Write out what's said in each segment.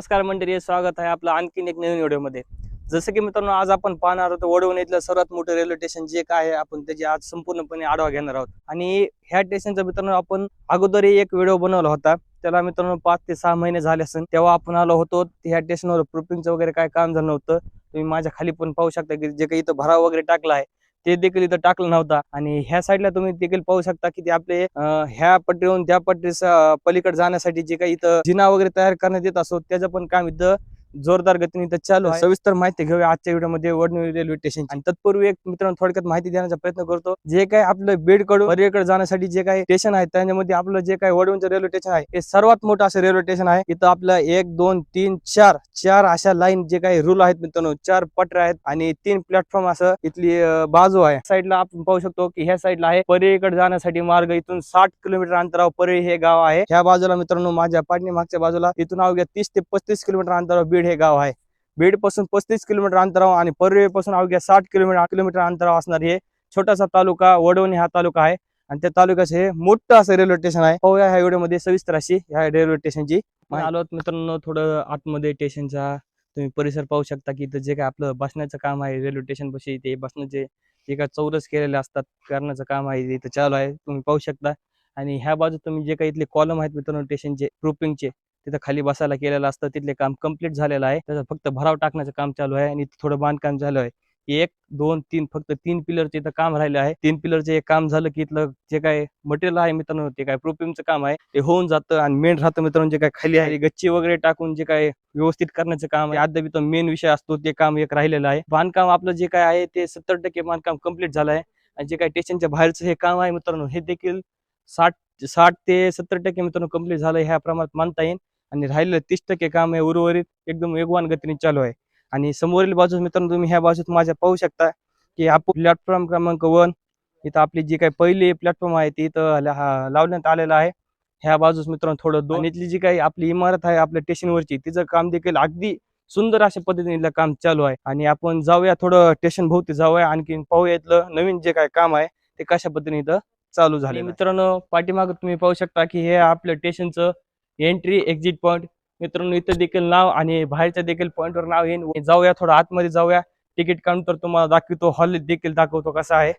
नमस्कार मंडळी स्वागत आहे आपलं आणखीन एक नवीन व्हिडिओमध्ये. जसं की मित्रांनो आज आपण पाहणार आहोत वडवण इथलं सर्वात मोठं रेल्वे स्टेशन जे काय आहे आपण त्याची आज संपूर्णपणे आढावा घेणार आहोत. आणि ह्या स्टेशनचा मित्रांनो आपण अगोदरही एक व्हिडिओ बनवला होता. त्याला मित्रांनो पाच ते सहा महिने झाले असेल तेव्हा आपण आलो होतो. ह्या स्टेशनवर प्रुपिंगचं वगैरे काय काम झालं नव्हतं. तुम्ही माझ्या खाली पण पाहू शकता की जे काही इथं भराव वगैरे टाकला आहे ते देखील इथं टाकलं नव्हता. आणि ह्या साईडला तुम्ही देखील पाहू शकता की ते आपले ह्या पट्टीवरून त्या पट्टी पलीकडे जाण्यासाठी जे काही इथं जिना वगैरे तयार करण्यात येत असो त्याचं पण काम इथं जोरदार गतीने इथं चालू आहे. सविस्तर माहिती घेऊया आजच्या व्हिडिओमध्ये वडनेर रेल्वे स्टेशन आणि तत्पूर्वी एक मित्रांनो थोडक्यात माहिती देण्याचा प्रयत्न करतो. जे काय आपलं बेडकडून पर्यकडे जाण्यासाठी जे काही स्टेशन आहे त्याच्यामध्ये आपलं जे काही वडवणचं रेल्वे स्टेशन आहे हे सर्वात मोठं असं रेल्वे स्टेशन आहे. इथं आपलं एक दोन तीन चार चार अशा लाईन जे काही रूल आहेत मित्रांनो चार पटऱ्या आहेत आणि तीन प्लॅटफॉर्म असं इथली बाजू आहे. साईडला आपण पाहू शकतो की ह्या साईडला आहे पर्यकडे जाण्यासाठी मार्ग. इथून साठ किलोमीटर अंतरावर पर्य हे गाव आहे. ह्या बाजूला मित्रांनो माझ्या पाटणी मागच्या बाजूला इथून अवघ्या तीस ते पस्तीस किलोमीटर अंतरावर बीड हे गाव आहे. बीडपासून पस्तीस किलोमीटर अंतरावर आणि परवेपासून अवघ्या साठ किलोमीटर किलोमीटर अंतरावर असणार हे छोटासा तालुका वडवणी हा तालुका आहे. आणि त्या तालुक्याचं हे मोठं असं रेल्वे स्टेशन आहे. पाहूया ह्या व्हिडिओमध्ये सविस्तर अशी ह्या रेल्वे स्टेशनची आलो मित्रांनो थोडं आतमध्ये स्टेशनचा तुम्ही परिसर पाहू शकता की इथं जे काय आपलं बसण्याचं काम आहे रेल्वे स्टेशन पाशी ते बसण्याचे जे काय चौरस केलेले असतात करण्याचं काम आहे इथं चालू आहे. तुम्ही पाहू शकता. आणि ह्या बाजू तुम्ही जे काही इथले कॉलम आहेत मित्रांनो स्टेशनचे प्रुपिंगचे तिथं खाली बसायला केलेलं असतं. तिथले काम कंप्लीट झालेलं आहे. त्याचं फक्त भराव टाकण्याचं काम चालू आहे आणि थोडं बांधकाम झालं आहे. एक दोन तीन फक्त तीन पिलरचे इथं काम राहिले आहे. तीन पिलरचे एक काम झालं की इथलं जे काय मटेरियल आहे मित्रांनो ते काय प्रोपिमचं काम आहे ते होऊन जातं आणि मेन राहतं मित्रांनो जे काय खाली आहे. गच्ची वगैरे टाकून जे काय व्यवस्थित करण्याचं काम आहे. अद्याप इथं मेन विषय असतो ते काम एक राहिलेलं आहे. बांधकाम आपलं जे काय आहे ते सत्तर टक्के बांधकाम कंप्लीट झालं आहे. आणि जे काय स्टेशनच्या बाहेरचं हे काम आहे मित्रांनो हे देखील साठ साठ ते सत्तर टक्के मित्रांनो कंप्लीट झालं ह्या प्रमाणात मानता येईल. आणि राहिलेलं तीस टक्के काम आहे उर्वरित एकदम वेगवान गतीने चालू आहे. आणि समोरील बाजूस मित्रांनो तुम्ही ह्या बाजूत माझ्या पाहू शकता की आपण प्लॅटफॉर्म क्रमांक वन इथं आपली जी काही पहिली प्लॅटफॉर्म आहे ती इथं ला- लावण्यात आलेलं आहे. ह्या बाजूस मित्रांनो थोडं दोन इथली जी काही आपली इमारत आहे आपल्या स्टेशनवरची तिचं काम देखील अगदी सुंदर अशा पद्धतीने इथलं काम चालू आहे. आणि आपण जाऊया थोडं स्टेशन भोवती जाऊया आणखी पाहूया इथलं नवीन जे काय काम आहे ते कशा पद्धतीने इथं चालू झाले मित्रांनो पाठीमाग तुम्ही पाहू शकता की हे आपलं स्टेशनचं एंट्री एक्झिट पॉईंट मित्रांनो इथं देखील नाव आणि बाहेरच्या देखील पॉईंटवर नाव येईन. जाऊया थोडं आतमध्ये जाऊया. तिकीट काउंटर तुम्हाला दाखवतो. हॉल देखील दाखवतो कसा आहे.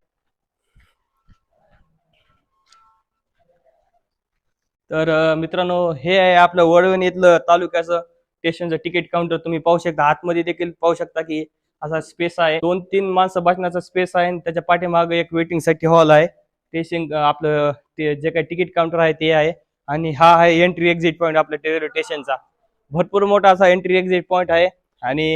तर मित्रांनो हे आहे आपलं वडवण इथलं तालुक्याचं स्टेशनचं तिकीट काउंटर तुम्ही पाहू शकता. आतमध्ये देखील पाहू शकता की असा स्पेस आहे. दोन तीन माणसं बसण्याचा स्पेस आहे आणि त्याच्या पाठीमागे एक वेटिंगसाठी हॉल आहे. स्टेशन आपलं ते जे काही तिकीट काउंटर आहे ते आहे. आणि हा आहे एंट्री एक्झिट पॉईंट आपल्या रेल्वे स्टेशनचा भरपूर मोठा असा एंट्री एक्झिट पॉईंट आहे. आणि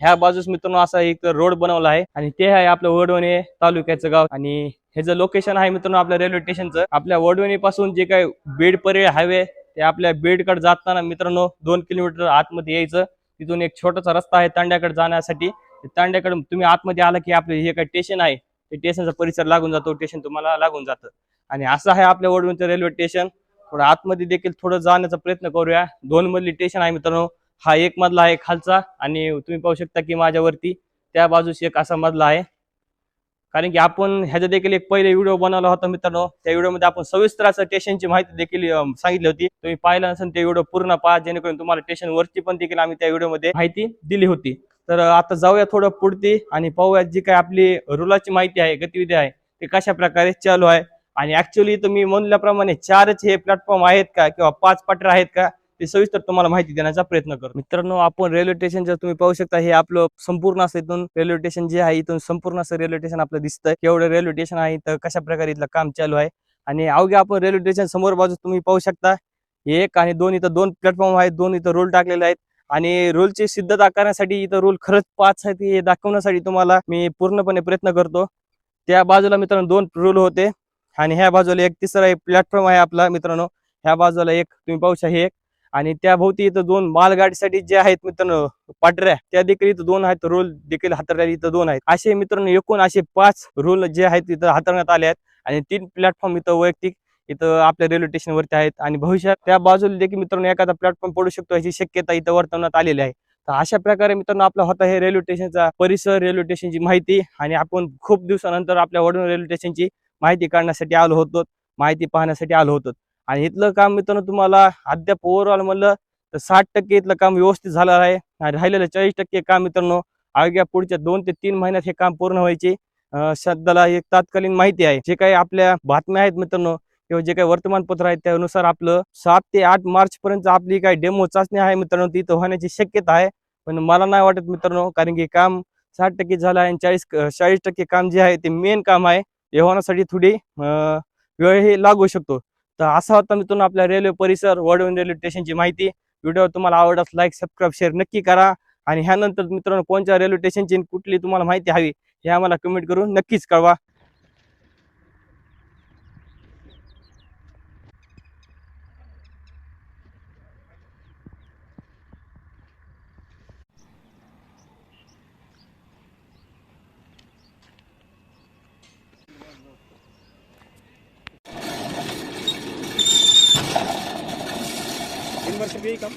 ह्या बाजूस मित्रांनो असा एक रोड बनवला आहे. आणि ते आहे आपलं वडवणे तालुक्याचं गाव. आणि हे जे लोकेशन आहे मित्रांनो आपल्या रेल्वे स्टेशनचं आपल्या वडवणी पासून जे काही बेड पर्याय हायवे ते आपल्या बेडकडे जाताना मित्रांनो दोन किलोमीटर आतमध्ये यायचं. तिथून एक छोटासा रस्ता आहे तांड्याकडे जाण्यासाठी. तांड्याकडे तुम्ही आतमध्ये आला की आपलं हे काही स्टेशन आहे. ते स्टेशनचा परिसर लागून जातो स्टेशन तुम्हाला लागून जातं. आणि असं आहे आपल्या वडवणचं रेल्वे स्टेशन थोडं आतमध्ये देखील थोडं जाण्याचा प्रयत्न करूया. दोन मधली स्टेशन आहे मित्रांनो. हा एक मधला आहे खालचा आणि तुम्ही पाहू शकता की माझ्यावरती त्या बाजूस एक असा मधला आहे. कारण की आपण ह्याचा देखील एक पहिले व्हिडिओ बनवला होता मित्रांनो. त्या व्हिडिओमध्ये आपण सविस्तर असं स्टेशनची माहिती देखील सांगितली होती. तुम्ही पाहिलं नसेल ते व्हिडिओ पूर्ण पहा जेणेकरून तुम्हाला स्टेशन वरती पण देखील आम्ही त्या व्हिडिओमध्ये माहिती दिली होती. तर आता जाऊया थोडं पुढती आणि पाहूया जी काय आपली रुलाची माहिती आहे गतिविधी आहे ते कशा प्रकारे चालू आहे. आणि ऍक्च्युअली तुम्ही म्हणल्याप्रमाणे चारच हे प्लॅटफॉर्म आहेत का किंवा पाच पटर आहेत का ते सविस्तर तुम्हाला माहिती देण्याचा प्रयत्न करतो. मित्रांनो आपण रेल्वे स्टेशन जर तुम्ही पाहू शकता हे आपलं संपूर्ण असं इथून रेल्वे स्टेशन जे आहे इथून संपूर्ण असं रेल्वे स्टेशन आपलं दिसतंय. केवढं रेल्वे स्टेशन आहे तर कशा प्रकारे इथलं काम चालू आहे. आणि अवघ्या आपण रेल्वे स्टेशन समोर बाजू तुम्ही पाहू शकता एक आणि दोन इथं दोन प्लॅटफॉर्म आहेत दोन इथं रोल टाकलेले आहेत. आणि रोलची सिद्धता करण्यासाठी इथं रोल खरंच पाच आहेत हे दाखवण्यासाठी तुम्हाला मी पूर्णपणे प्रयत्न करतो. त्या बाजूला मित्रांनो दोन रोल होते. आणि ह्या बाजूला एक तिसरा एक प्लॅटफॉर्म आहे आपला मित्रांनो. ह्या बाजूला एक तुम्ही पाहू शकता हे एक. आणि त्या भोवती इथं दोन मालगाडीसाठी जे आहेत मित्रांनो पाटऱ्या त्या देखील इथं दोन आहेत. रोल देखील हाताळल्या इथं दोन आहेत. असे मित्रांनो एकूण असे पाच रोल जे आहेत इथं हाताळण्यात आले आहेत. आणि तीन प्लॅटफॉर्म इथं वैयक्तिक इथं आपल्या रेल्वे स्टेशनवरती आहेत. आणि भविष्यात त्या बाजूला देखील मित्रांनो एखादा प्लॅटफॉर्म पडू शकतो याची शक्यता इथं वर्तवण्यात आलेली आहे. तर अशा प्रकारे मित्रांनो आपला होता हे रेल्वे स्टेशनचा परिसर रेल्वे स्टेशनची माहिती. आणि आपण खूप दिवसानंतर आपल्या वडून रेल्वे स्टेशनची माहिती काढण्यासाठी आलो होतो माहिती पाहण्यासाठी आलो होतो. आणि इथलं काम मित्रांनो तुम्हाला अद्याप ओव्हरऑल म्हणलं तर साठ टक्के इथलं काम व्यवस्थित झालं आहे. आणि राहिलेलं चाळीस टक्के काम मित्रांनो अवघ्या पुढच्या दोन ते तीन महिन्यात हे काम पूर्ण व्हायचे. अं, सध्याला एक तात्कालीन माहिती आहे. जे काही आपल्या बातम्या आहेत मित्रांनो किंवा जे काही वर्तमानपत्र आहेत त्यानुसार आपलं सात ते आठ मार्च पर्यंत आपली काही डेमो चाचणी आहे मित्रांनो ती होण्याची शक्यता आहे. पण मला नाही वाटत मित्रांनो कारण की काम साठ टक्के झालं आहे आणि चाळीस चाळीस टक्के काम जे आहे ते मेन काम आहे. हे होण्यासाठी थोडी वेळही वेळ हे लागू शकतो. तर असा होता मित्रांनो आपल्या रेल्वे परिसर वडवण रेल्वे स्टेशनची माहिती. व्हिडिओ तुम्हाला आवडल्यास लाईक सबस्क्राईब शेअर नक्की करा. आणि ह्यानंतर मित्रांनो कोणत्या रेल्वे स्टेशनची कुठली तुम्हाला माहिती हवी हे आम्हाला कमेंट करून नक्कीच कळवा. वर्ष भी कम